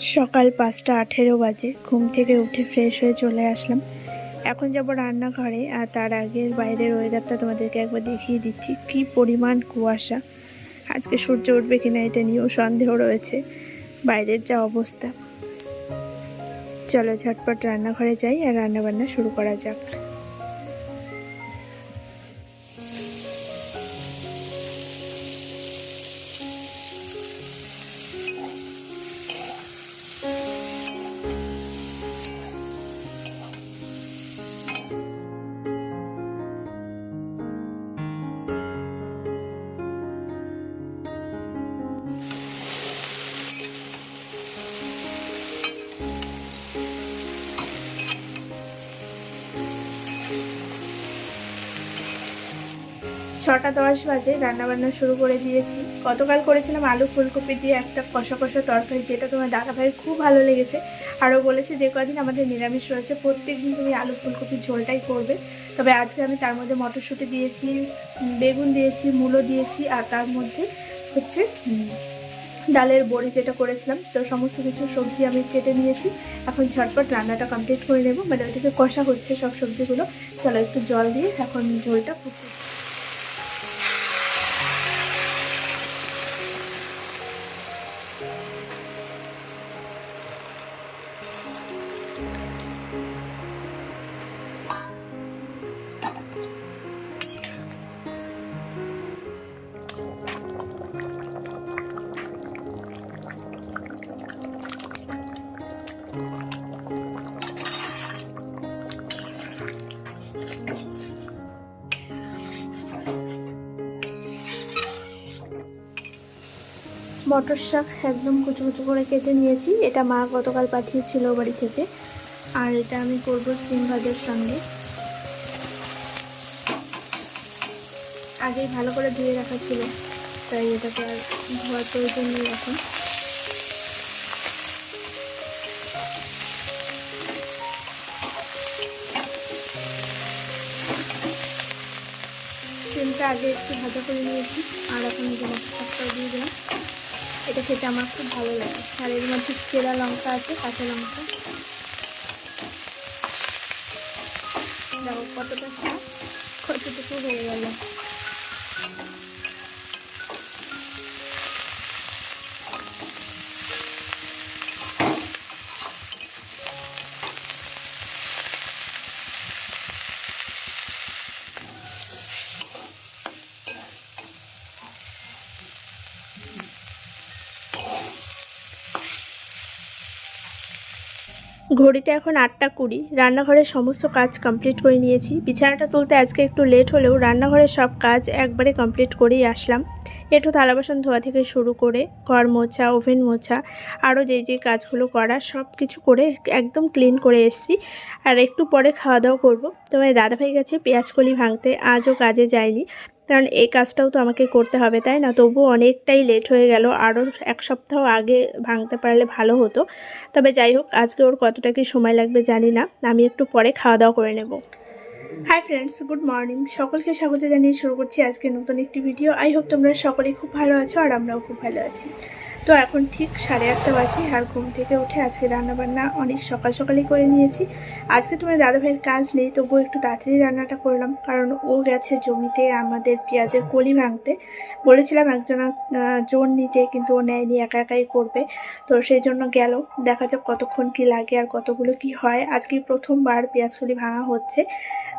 সকাল পাঁচটা আঠেরো বাজে। ঘুম থেকে উঠে ফ্রেশ হয়ে চলে আসলাম। এখন যাব রান্নাঘরে, আর তার আগের বাইরের ওয়েদারটা তোমাদেরকে একবার দেখিয়ে দিচ্ছি। কি পরিমাণ কুয়াশা। আজকে সূর্য উঠবে কিনা এটা নিয়েও সন্দেহ রয়েছে। বাইরের যা অবস্থা। চলো ঝটপট রান্নাঘরে যাই, আর রান্নাবান্না শুরু করা যাক। ছটা দশ বাজে রান্নাবান্না শুরু করে দিয়েছি। গতকাল করেছিলাম আলু ফুলকপি দিয়ে একটা কষা কষা তরকারি, যেটা তোমার দাদা ভাই খুব ভালো লেগেছে। আরও বলেছে যে, কদিন আমাদের নিরামিষ রয়েছে প্রত্যেক দিন তুমি আলু ফুলকপির ঝোলটাই করবে। তবে আজকে আমি তার মধ্যে মটরশুঁটি দিয়েছি বেগুন দিয়েছি, মূলো দিয়েছি, আর তার মধ্যে হচ্ছে ডালের বড়ি যেটা করেছিলাম। তো সমস্ত কিছু সবজি আমি কেটে নিয়েছি। এখন ঝটপট রান্নাটা কমপ্লিট করে নেব। মানে ওইদিকে কষা হচ্ছে সব সবজিগুলো। চলো একটু জল দিয়ে এখন ঝোলটা ফুটতে মটর শাক একদম কুচু কুচু করে কেটে নিয়েছি। এটা মা গতকাল পাঠিয়েছিল বাড়ি থেকে। আর এটা আমি করব সিম ভাজের সঙ্গে। আগেই ভালো করে ধুয়ে রাখা ছিল, তাই এটাকে আর ধোয়ার প্রয়োজন নেই এখন। সিমটা আগে একটু ভাজা করে নিয়েছি, আর এখন দিয়ে দিলাম। এটা খেতে আমার খুব ভালো লাগে। আর এর মধ্যে চেরা লঙ্কা আছে, কাঁচা লঙ্কা। দেখো কতটা শাক কতটুকু হয়ে গেল। ঘড়িতে এখন আটটা কুড়ি। রান্নাঘরের সমস্ত কাজ কমপ্লিট করে নিয়েছি। বিছানাটা তুলতে আজকে একটু লেট হলেও রান্নাঘরের সব কাজ একবারে কমপ্লিট করেই আসলাম। একটু থালা বাসন ধোয়া থেকে শুরু করে ঘর মোছা ওভেন মোছা আরও যে যে কাজগুলো করা সব কিছু করে একদম ক্লিন করে এসেছি। আর একটু পরে খাওয়া দাওয়া করব। তোমার দাদাভাই গেছে পেঁয়াজকলি ভাঙতে, আজও কাজে যায়নি। কারণ এই কাজটাও তো আমাকে করতে হবে, তাই না? তবুও অনেকটাই লেট হয়ে গেল। আরও এক সপ্তাহ আগে ভাঙতে পারলে ভালো হতো। তবে যাই হোক, আজকে ওর কতটা কি সময় লাগবে জানি না। আমি একটু পরে খাওয়া দাওয়া করে নেব। হাই ফ্রেন্ডস গুড মর্নিং সকলকে স্বাগত জানিয়ে শুরু করছি আজকে নতুন একটি ভিডিও আই হোপ তোমরা সকলেই খুব ভালো আছো আর আমরাও খুব ভালো আছি। তো এখন ঠিক সাড়ে আটটা বাজে আর ঘুম থেকে উঠে আজকে রান্নাবান্না অনেক সকাল সকালই করে নিয়েছি। আজকে তোমার দাদাভাইয়ের কাজ নেই, তবুও একটু তাড়াতাড়ি রান্নাটা করলাম, কারণ ও গেছে জমিতে আমাদের পেঁয়াজের কলি ভাঙতে। বলেছিলাম একজন জোর নিতে, কিন্তু ও নেয়নি, একা একাই করবে। তো সেই জন্য গেল, দেখা যাক কতক্ষণ কি লাগে আর কতগুলো কি হয়। আজকে প্রথমবার পেঁয়াজ কলি ভাঙা হচ্ছে।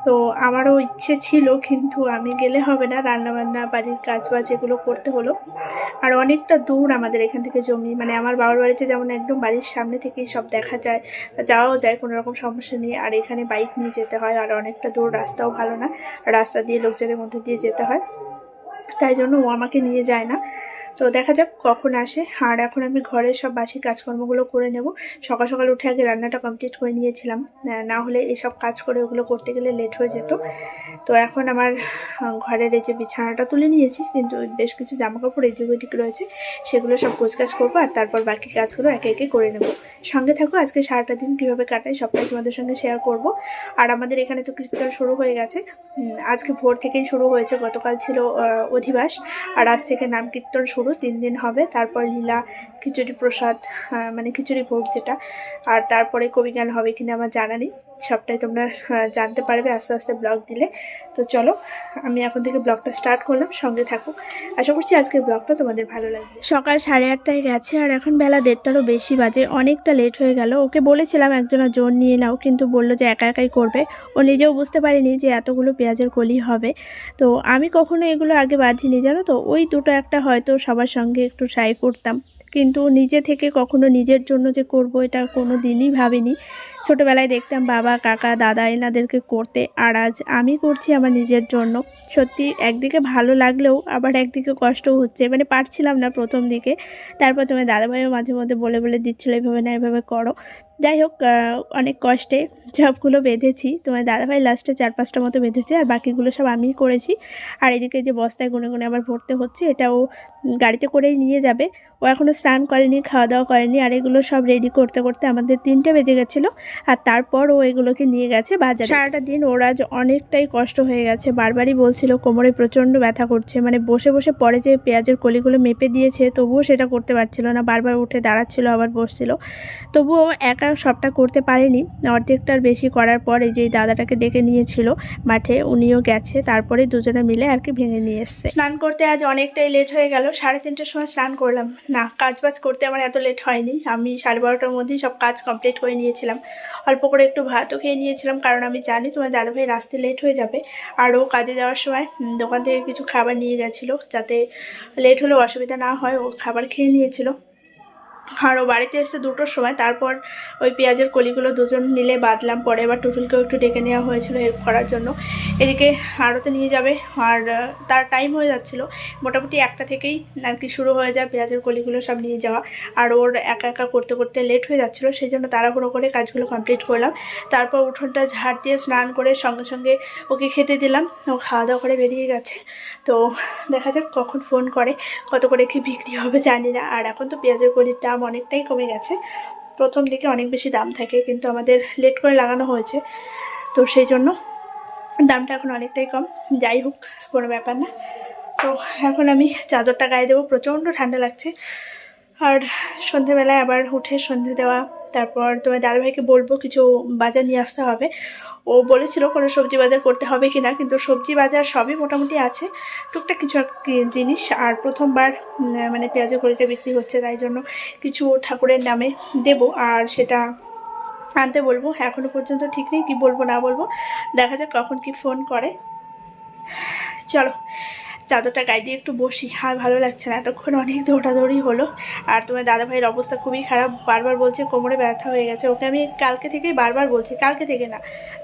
তো আমারও ইচ্ছে ছিল, কিন্তু আমি গেলে হবে না, রান্নাবান্না, বাড়ির কাজ বাজ এগুলো করতে হলো। আর অনেকটা দূর আমাদের এখান থেকে জমি মানে আমার বাবার বাড়িতে যেমন একদম বাড়ির সামনে থেকেই সব দেখা যায় যাওয়াও যায়, কোনো রকম সমস্যা নেই আর এখানে বাইক নিয়ে যেতে হয়, আর অনেকটা দূর রাস্তাও ভালো না। রাস্তা দিয়ে লোকজনের মধ্যে দিয়ে যেতে হয়। তাই জন্য ও আমাকে নিয়ে যায় না। তো দেখা যাক কখন আসে। আর এখন আমি ঘরের সব বাসি কাজকর্মগুলো করে নেব। সকাল সকাল উঠে আগে রান্নাটা কমপ্লিট করে নিয়েছিলাম। না হলে এসব কাজ করে ওগুলো করতে গেলে লেট হয়ে যেত। তো এখন আমার ঘরের এই যে বিছানাটা তুলে নিয়েছি, কিন্তু বেশ কিছু জামা কাপড় এদিক ওদিক রয়েছে। সেগুলো সব গোছগাছ করব আর তারপর বাকি কাজগুলো একে একে করে নেব। সঙ্গে থাকো, আজকে সারাটা দিন কীভাবে কাটাই সবটাই তোমাদের সঙ্গে শেয়ার করব। আর আমাদের এখানে তো কীর্তন শুরু হয়ে গেছে। আজকে ভোর থেকেই শুরু হয়েছে, গতকাল ছিল অধিবাস। আর আজ থেকে নাম কীর্তন শুরু পুরো তিন দিন হবে। তারপর লীলা খিচুড়ি প্রসাদ মানে খিচুড়ি ভোগ যেটা। আর তারপরে কবি গান হবে কিনা আমার জানা নেই। সবটাই তোমরা জানতে পারবে আস্তে আস্তে ব্লগ দিলে। তো চলো, আমি এখন থেকে ব্লগটা স্টার্ট করলাম, সঙ্গে থাকো। আশা করছি আজকের ব্লগটা তোমাদের ভালো লাগবে। সকাল সাড়ে আটটায় গেছে, আর এখন বেলা দেড়টারও বেশি বাজে। অনেকটা লেট হয়ে গেল। ওকে বলেছিলাম একজনের জোর নিয়ে নাও, কিন্তু বলল যে একা একাই করবে। ও নিজেও বুঝতে পারেনি যে এতগুলো পেঁয়াজের কলি হবে। তো আমি কখনো এগুলো আগে বাঁধিনি, জানো তো? ওই দুটো একটা হয়তো সবার সঙ্গে একটু ট্রাই করতাম। কিন্তু নিজে থেকে কখনো নিজের জন্য যে করব এটা কোনো দিনই ভাবিনি। ছোটোবেলায় দেখতাম বাবা, কাকা, দাদা এনাদেরকে করতে। আর আজ আমি করছি আমার নিজের জন্য। সত্যি একদিকে ভালো লাগলেও আবার একদিকে কষ্টও হচ্ছে। মানে পারছিলাম না প্রথম দিকে। তারপর তোমার দাদাভাইও মাঝে মধ্যে বলে বলে দিচ্ছিল, এভাবে না, এভাবে করো। যাই হোক অনেক কষ্টে সবগুলো বেঁধেছি। তোমার দাদাভাই লাস্টে চার পাঁচটা মতো বেঁধেছে আর বাকিগুলো সব আমিই করেছি। আর এদিকে যে বস্তায় গুনে গুনে আবার ভরতে হচ্ছে এটাও গাড়িতে করেই নিয়ে যাবে। ও এখনও স্নান করেনি খাওয়া দাওয়া করেনি, আর এগুলো সব রেডি করতে করতে আমাদের তিনটে বেজে গেছিল। আর তারপর ও এগুলোকে নিয়ে গেছে বাজারে। সারাটা দিন ওর অনেকটাই কষ্ট হয়ে গেছে। বারবারই বলছিল কোমরে প্রচণ্ড ব্যথা করছে। মানে বসে বসে পরে যে পেঁয়াজের কলিগুলো মেপে দিয়েছে, তবুও সেটা করতে পারছিল না। বারবার উঠে দাঁড়াচ্ছিল, আবার বসছিল। তবুও একা সবটা করতে পারেনি। অর্ধেকটার বেশি করার পরে যে দাদাটাকে ডেকে নিয়েছিল মাঠে, উনিও গেছে। তারপরে দুজনে মিলে আর কি ভেঙে নিয়ে এসছে। স্নান করতে আজ অনেকটাই লেট হয়ে গেল। সাড়ে তিনটের সময় স্নান করলাম। না কাজ বাজ করতে আমার এত লেট হয়নি। আমি সাড়ে বারোটার মধ্যেই সব কাজ কমপ্লিট করে নিয়েছিলাম। অল্প করে একটু ভাতও খেয়ে নিয়েছিলাম, কারণ আমি জানি তোমার দাদাভাই রাস্তে লেট হয়ে যাবে। আরও কাজে যাওয়ার সময় উম, দোকান থেকে কিছু খাবার নিয়ে গেছিল যাতে লেট হলেও অসুবিধা না হয় ও খাবার খেয়ে নিয়েছিল। আর ও বাড়িতে এসে দুটোর সময়, তারপর ওই পেঁয়াজের কলিগুলো দুজন মিলে বাঁধলাম। পরে এবার টুটুলকেও একটু ডেকে নেওয়া হয়েছিল হেল্প করার জন্য। এদিকে আড়তে নিয়ে যাবে আর তার টাইম হয়ে যাচ্ছিল। মোটামুটি একটা থেকেই আর কি শুরু হয়ে যায় পেঁয়াজের কলিগুলো সব নিয়ে যাওয়া। আর ওর একা একা করতে করতে লেট হয়ে যাচ্ছিল সেই জন্য তাড়াহুড়ো করে কাজগুলো কমপ্লিট করলাম। তারপর উঠোনটা ঝাড় দিয়ে স্নান করে সঙ্গে সঙ্গে ওকে খেতে দিলাম। ও খাওয়া দাওয়া করে বেরিয়ে গেছে। তো দেখা যাক কখন ফোন করে, কত করে কি বিক্রি হবে জানি না। আর এখন তো পেঁয়াজের কলির দাম অনেকটাই কমে গেছে। প্রথম দিকে অনেক বেশি দাম থাকে, কিন্তু আমাদের লেট করে লাগানো হয়েছে। তো সেই জন্য দামটা এখন অনেকটাই কম। যাই হোক, কোনো ব্যাপার না। তো এখন আমি চাদরটা গায়ে দেবো। প্রচণ্ড ঠান্ডা লাগছে। আর সন্ধেবেলায় আবার উঠে সন্ধে দেওয়া তারপর তোমার দাদাভাইকে বলব কিছু বাজার নিয়ে আসতে হবে। ও বলেছিল কোনো সবজি বাজার করতে হবে কি না কিন্তু সবজি বাজার সবই মোটামুটি আছে। টুকটাক কিছু জিনিস, আর প্রথমবার মানে পেঁয়াজের কড়িটা বিক্রি হচ্ছে, তাই জন্য কিছু ঠাকুরের নামে দেব, আর সেটা আনতে বলব। এখনও পর্যন্ত ঠিক নেই, কি বলব না বলব। দেখা যাক কখন কি ফোন করে। চলো। চাদরটা গায়ে দিয়ে একটু বসি, আর ভালো লাগছে না। এতক্ষণ অনেক দৌড়াদৌড়ি হলো, আর তোমার দাদাভাইয়ের অবস্থা খুবই খারাপ। বারবার বলছে কোমরে ব্যথা হয়ে গেছে। ওকে আমি কালকে থেকেই বারবার বলছি, কালকে থেকে না,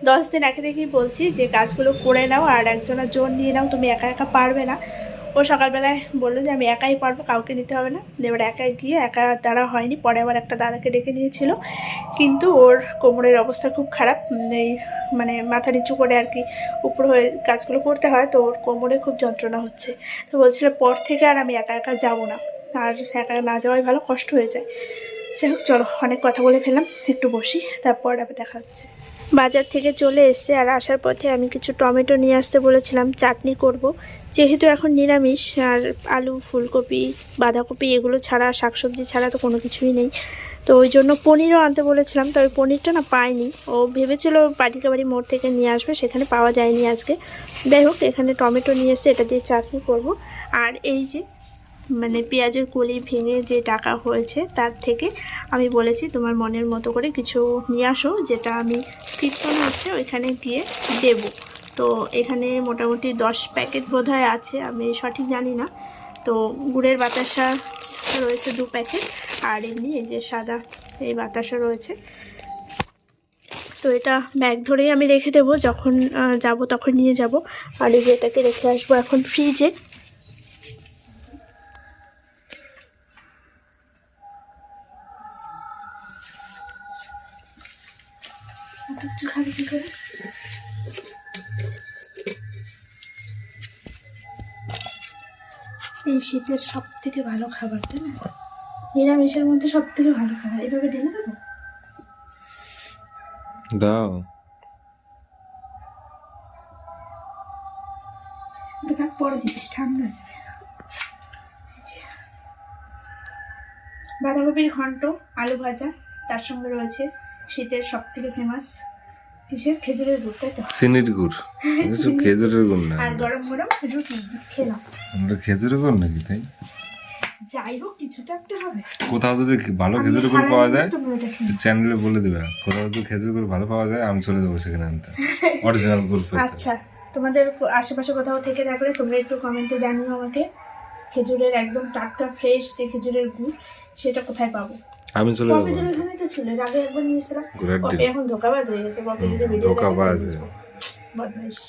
দশ দিন একে থেকেই বলছি যে, কাজগুলো করে নাও, আর একজনের জোর নিয়ে নাও। তুমি একা একা পারবে না। ও সকালবেলায় বলল যে, আমি একাই পারব, কাউকে নিতে হবে না। এবার একাই গিয়ে, একা দ্বারা হয়নি। পরে আবার একটা দাদাকে ডেকে নিয়েছিল। কিন্তু ওর কোমরের অবস্থা খুব খারাপ। এই মানে মাথা নিচু করে আর কি উপর হয়ে কাজগুলো করতে হয়, তো ওর কোমরে খুব যন্ত্রণা হচ্ছে। তো বলছিল, পর থেকে আর আমি একা একা যাব না। আর একা না যাওয়াই ভালো, কষ্ট হয়ে যায়। যাই হোক, চলো, অনেক কথা বলে ফেলাম একটু বসি, তারপর আবার দেখা হচ্ছে। বাজার থেকে চলে এসছে আর আসার পথে আমি কিছু টমেটো নিয়ে আসতে বলেছিলাম, চাটনি করব। যেহেতু এখন নিরামিষ, আর আলু, ফুলকপি, বাঁধাকপি এগুলো ছাড়া, শাকসবজি ছাড়া তো কোনো কিছুই নেই। তো ওই জন্য পনিরও আনতে বলেছিলাম, তবে পনিরটা না পাইনি। ও ভেবেছিল পাটিকাবাড়ি মোড় থেকে নিয়ে আসবে, সেখানে পাওয়া যায়নি আজকে। যাই হোক, এখানে টমেটো নিয়ে এসছে এটা দিয়ে চাটনি করব। আর এই যে মানে পেঁয়াজের কলি ভেঙে যে টাকা হয়েছে, তার থেকে আমি বলেছি তোমার মনের মতো করে কিছু নিয়ে আসো, যেটা আমি কীর্তন হচ্ছে ওইখানে গিয়ে দেব। তো এখানে মোটামুটি দশ প্যাকেট বোধহয় আছে, আমি সঠিক জানি না। তো গুড়ের বাতাসা রয়েছে দু প্যাকেট, আর এমনি এই যে সাদা এই বাতাসা রয়েছে। তো এটা ব্যাগ ধরেই আমি রেখে দেবো, যখন যাব তখন নিয়ে যাব। আর এই যে এটাকে রেখে আসব এখন ফ্রিজে এই শীতের সব থেকে ভালো খাবার তাই না? নিরামিষের মধ্যে সব থেকে ভালো খাবার। এভাবে ঢেলে দেবো? দাও। থাক পরে দিচ্ছি ঠান্ডা যাবে। বাঁধাকপির ঘন্ট আলু ভাজা তার সঙ্গে রয়েছে শীতের সব থেকে ফেমাস কিসের খেজুরের গুড় তাই তো? চিনির গুড়। কিছু খেজুরের গুড় না। আর গরম গরম রুটি খেলাম। আমরা খেজুরের গুড় নাকি তাই? যাই হোক কিছুটা একটা হবে। কোথাও যদি ভালো খেজুরের গুড় পাওয়া যায় চ্যানেলে বলে দেবে। কোথাও যদি গুড় ভালো পাওয়া যায় আমি চলে যাব সেখানে আনতে। অরিজিনাল গুড় আচ্ছা তোমাদের আশেপাশে কোথাও থেকে থাকলে তোমরা একটু কমেন্টে জানিও আমাকে। খেজুরের একদম টাটকা ফ্রেশ যে খেজুরের গুড় সেটা কোথায় পাবো? আমি চলে যাব। পপিদের ওখানে তো ছিল এর আগে একবার নিয়েছিলাম পপি এখন ধোকাবাজ হয়ে গেছে পপি যদি ভিডিও ধোঁকাবাজ। বদমাইশ।